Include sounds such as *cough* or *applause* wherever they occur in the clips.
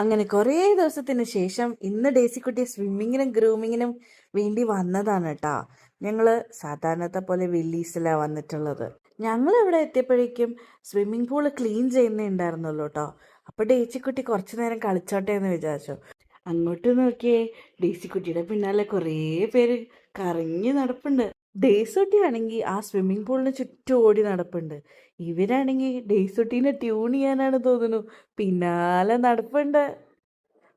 അങ്ങനെ കുറേ ദിവസത്തിന് ശേഷം ഇന്ന് ഡേസിക്കുട്ടി സ്വിമ്മിങ്ങിനും ഗ്രൂമിങ്ങിനും വേണ്ടി വന്നതാണ് കേട്ടോ ഞങ്ങൾ സാധാരണത്തെ പോലെ വെല്ലീസിലാണ് വന്നിട്ടുള്ളത്. ഞങ്ങൾ ഇവിടെ എത്തിയപ്പോഴേക്കും സ്വിമ്മിംഗ് പൂൾ ക്ലീൻ ചെയ്യുന്നേ ഉണ്ടായിരുന്നുള്ളൂ കേട്ടോ അപ്പോൾ ഡേസിക്കുട്ടി കുറച്ച് നേരം കളിച്ചോട്ടെ എന്ന് വിചാരിച്ചു. അങ്ങോട്ട് നോക്കിയേ ഡേസിക്കുട്ടിയുടെ പിന്നാലെ കുറേ പേര് കറങ്ങി നടപ്പുണ്ട്. ഡേസൊട്ടി ആണെങ്കിൽ ആ സ്വിമ്മിംഗ് പൂളിന് ചുറ്റും ഓടി നടപ്പുണ്ട്. ഇവരാണെങ്കിൽ ഡേസൊട്ടീനെ ട്യൂൺ ചെയ്യാനാണ് തോന്നുന്നു. പിന്നാലെ നടപ്പുണ്ട്.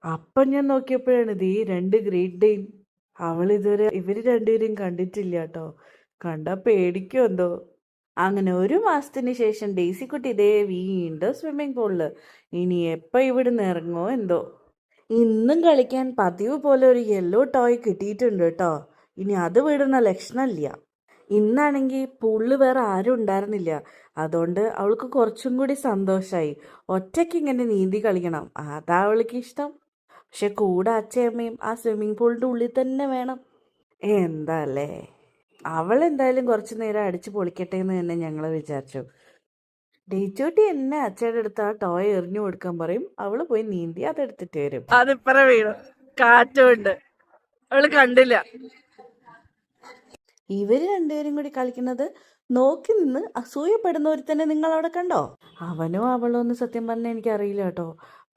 അപ്പം ഞാൻ നോക്കിയപ്പോഴാണ് ഇത് ഈ രണ്ട് ഗ്രേറ്റ് ഡെയിൻ അവൾ ഇതുവരെ ഇവർ രണ്ടുപേരും കണ്ടിട്ടില്ല കേട്ടോ. കണ്ട പേടിക്കോ എന്തോ. അങ്ങനെ ഒരു മാസത്തിന് ശേഷം ഡേസിക്കുട്ടി ഇതേ വീണ്ടും സ്വിമ്മിംഗ് പൂളിൽ ഇനി എപ്പോൾ ഇവിടുന്ന് ഇറങ്ങോ എന്തോ. ഇന്നും കളിക്കാൻ പതിവ് പോലെ ഒരു യെല്ലോ ടോയ് കിട്ടിയിട്ടുണ്ട് കേട്ടോ. ഇനി അത് വിടുന്ന ലക്ഷണമില്ല ഇന്നാണെങ്കിൽ പുള്ളി വേറെ ആരും ഉണ്ടായിരുന്നില്ല. അതുകൊണ്ട് അവൾക്ക് കുറച്ചും കൂടി സന്തോഷമായി ഒറ്റയ്ക്ക് ഇങ്ങനെ നീന്തി കളിക്കണം. അതാ അവൾക്ക് ഇഷ്ടം. പക്ഷെ കൂടെ അച്ഛയമ്മയും ആ സ്വിമ്മിംഗ് പൂളിന്റെ ഉള്ളിൽ തന്നെ വേണം. എന്താ അല്ലേ അവൾ എന്തായാലും കുറച്ച് നേരം അടിച്ചു പൊളിക്കട്ടെ എന്ന് തന്നെ ഞങ്ങൾ വിചാരിച്ചു. ഡേച്ചോട്ടി എന്നെ അച്ഛയുടെ അടുത്ത് ആ ടോയ് എറിഞ്ഞു കൊടുക്കാൻ പറയും. അവൾ പോയി നീന്തി അതെടുത്തിട്ട് വരും. അതിപ്പറ വീണു. കാറ്റുണ്ട് അവൾ കണ്ടില്ല. ഇവർ രണ്ടുപേരും കൂടി കളിക്കുന്നത് നോക്കി നിന്ന് അസൂയപ്പെടുന്ന തന്നെ നിങ്ങൾ അവിടെ കണ്ടോ? അവനോ അവളോ എന്ന് സത്യം പറഞ്ഞാൽ എനിക്കറിയില്ല കേട്ടോ.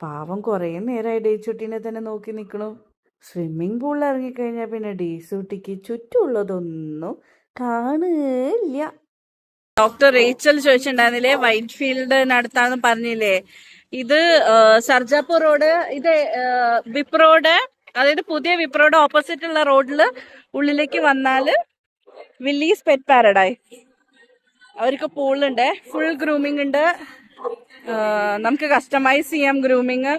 പാവം കുറേ നേരമായി ഡേച്ചൂട്ടിനെ തന്നെ നോക്കി നിൽക്കണു സ്വിമ്മിംഗ് പൂളിൽ ഇറങ്ങിക്കഴിഞ്ഞാൽ പിന്നെ ഡേസൂട്ടിക്ക് ചുറ്റുമുള്ളതൊന്നും കാണുകയില്ല ഡോക്ടർ റേച്ചൽ ചോദിച്ചിട്ടുണ്ടായിരുന്നില്ലേ വൈറ്റ് ഫീൽഡിനടുത്താന്ന് പറഞ്ഞില്ലേ? ഇത് സർജാപ്പൂർ റോഡ് ഇത് വിപ്രോഡ് അതായത് പുതിയ വിപ്രോഡ് ഓപ്പോസിറ്റ് ഉള്ള റോഡിൽ ഉള്ളിലേക്ക് വന്നാൽ വില്ലീസ് പെറ്റ് പാരഡൈസ് അവർക്ക് പൂളുണ്ട്. ഫുൾ ഗ്രൂമിംഗ് ഉണ്ട്. നമുക്ക് കസ്റ്റമൈസ് ചെയ്യാം ഗ്രൂമിങ്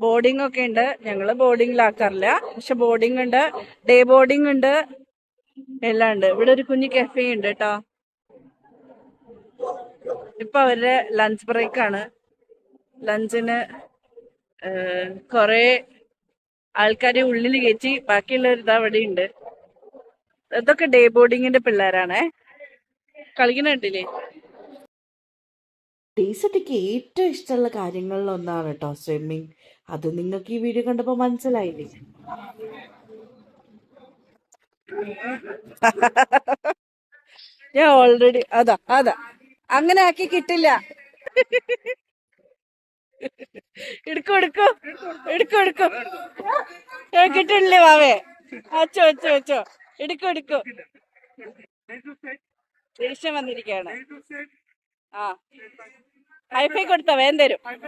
ബോർഡിംഗ് ഒക്കെ ഉണ്ട്. ഞങ്ങൾ ബോർഡിങ്ങിലാക്കാറില്ല പക്ഷെ ബോർഡിംഗ് ഉണ്ട്. ഡേ ബോർഡിംഗ് ഉണ്ട്. എല്ലാം ഉണ്ട്. ഇവിടെ ഒരു കുഞ്ഞു കഫേ ഉണ്ട് കേട്ടോ. ഇപ്പൊ അവരുടെ ലഞ്ച് ബ്രേക്ക് ആണ്. ലഞ്ചിന് കൊറേ ആൾക്കാരെ ഉള്ളിൽ കയറ്റി ബാക്കിയുള്ളവർ ഇതാ അവിടെ ഉണ്ട് ഇതൊക്കെ ഡേ ബോർഡിങ്ങിന്റെ പിള്ളേരാണേ. കളിക്കുന്ന ടീസട്ടിക്ക് ഏറ്റവും ഇഷ്ടമുള്ള കാര്യങ്ങളിൽ ഒന്നാണ് കേട്ടോ സ്വിമ്മിങ് അത് നിങ്ങൾക്ക് ഈ വീഡിയോ കണ്ടപ്പോ മനസ്സിലായില്ലേ? ഞാൻ ഓൾറെഡി അതാ അതാ. അങ്ങനെ ആക്കി കിട്ടില്ല. എടുക്കോ എടുക്കോ. എടുക്കോ എടുക്കോ. കിട്ടില്ലേ വാവേ അച്ചോ അച്ചോ അച്ചോ. എടുക്കോ എടുക്കും. ദേഷ്യം വന്നിരിക്കുകയാണ്. ആ. ഹൈഫൈ കൊടുത്ത വേന്തരും തരും.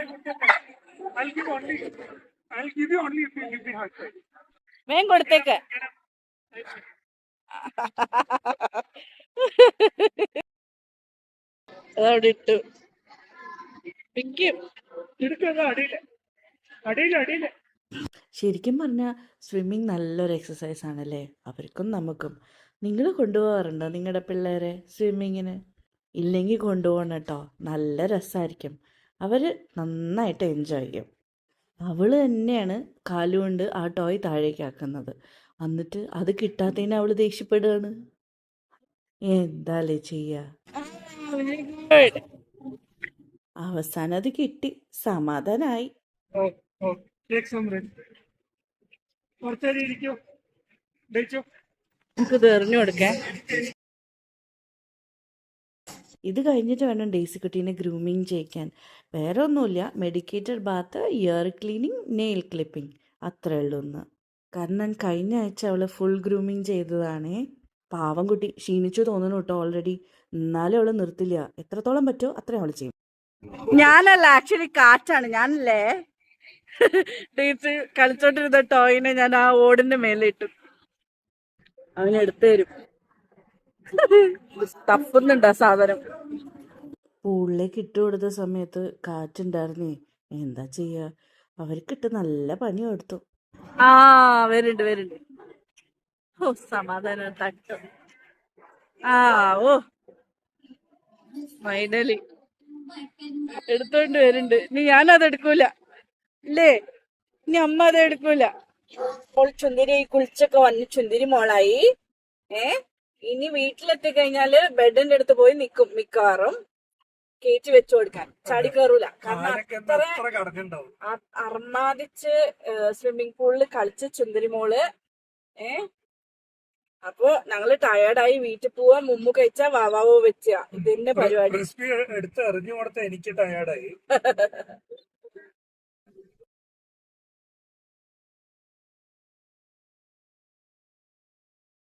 വേഗം കൊടുത്തേക്ക്. അതവിടെ ഇട്ടു. പിക്കും എടുക്കുക അടിയിൽ. അടിയിൽ അടിയിൽ. ശരിക്കും പറഞ്ഞാൽ സ്വിമ്മിങ് നല്ലൊരു എക്സസൈസ് ആണല്ലേ? അവർക്കും നമുക്കും. നിങ്ങൾ കൊണ്ടുപോകാറുണ്ടോ നിങ്ങളുടെ പിള്ളേരെ സ്വിമ്മിങ്ങിന്? ഇല്ലെങ്കിൽ കൊണ്ടുപോകണം കേട്ടോ. നല്ല രസമായിരിക്കും അവർ നന്നായിട്ട് എൻജോയ് ചെയ്യും. അവൾ തന്നെയാണ് കാലുകൊണ്ട് ആ ടോയ് താഴേക്ക് ആക്കുന്നത്. എന്നിട്ട് അത് കിട്ടാത്തതിന് അവൾ ദേഷ്യപ്പെടുകയാണ് എന്താലേ ചെയ്യുക അവസാനം അത് കിട്ടി. സമാധാനായി. ടേക്ക് സം റെസ്റ്റ് കുറച്ചേരി ഇരിക്കൂ. ഡേച്ചോ നമുക്ക് ഇത് എറിഞ്ഞു കൊടുക്കാൻ ഇത് കഴിഞ്ഞിട്ട് വേണം ഡേസി കുട്ടീനെ ഗ്രൂമിങ് ചെയ്യിക്കാൻ. വേറെ ഒന്നുമില്ല. Medicated bath ear cleaning nail clipping അത്രേ ഉള്ളൂ ഒന്ന് കാരണം കഴിഞ്ഞ ആഴ്ച അവൾ ഫുൾ ഗ്രൂമിങ് ചെയ്തതാണേ. പാവം കുട്ടി. ക്ഷീണിച്ചു തോന്നുന്നു കേട്ടോ ഓൾറെഡി എന്നാലും അവൾ നിർത്തില്ല. എത്രത്തോളം പറ്റുമോ അത്രയും അവൾ ചെയ്യും. ഞാനല്ല ആക്ച്വലി കാറ്റാണ്. ഞാനല്ലേ? ടീച്ചർ കളിച്ചോണ്ടിരുന്ന ടോയിനെ ഞാൻ ആ ഓടിന്റെ മേലെ ഇട്ടു അവനെടുത്തു തരും. തപ്പുന്നുണ്ട് ആ സാധനം. പൂളിലേക്ക് ഇട്ട് കൊടുത്ത സമയത്ത് കാറ്റുണ്ടായിരുന്നേ. എന്താ ചെയ്യുക അവർക്കിട്ട് നല്ല പനി കൊടുത്തു. ആ വരുന്നുണ്ട് വരുന്നുണ്ട് ഓ സമാധാനം തട്ടു ആ ഓ. ഫൈനലി എടുത്തോണ്ട് വരുന്നുണ്ട്. ഇനി ഞാനത് എടുക്കൂല. ഇല്ലേ? ഇനി അമ്മ അത് എടുക്കൂല. അപ്പോൾ ചുന്തിരി കുളിച്ചൊക്കെ വന്ന് ചുന്തിരി മോളായി. ഏ? ഇനി വീട്ടിലെത്തി കഴിഞ്ഞാൽ ബെഡിന്റെ അടുത്ത് പോയി നിക്കും മിക്കവാറും. കേറ്റി വെച്ചു കൊടുക്കാൻ. ചാടി കയറൂല കാരണം അത്ര അർമാദിച്ച് സ്വിമ്മിംഗ് പൂളിൽ കളിച്ച് ചുന്തിരി മോൾ. ഏ? അപ്പൊ ഞങ്ങൾ ടയേർഡായി വീട്ടിൽ പോവാ മുമ്പ് കഴിച്ച വാവാവോ വെച്ച. ഇതിന്റെ പരിപാടി. എടുത്ത് എറിഞ്ഞു കൊടുത്ത എനിക്ക് ടയേർഡായി *laughs*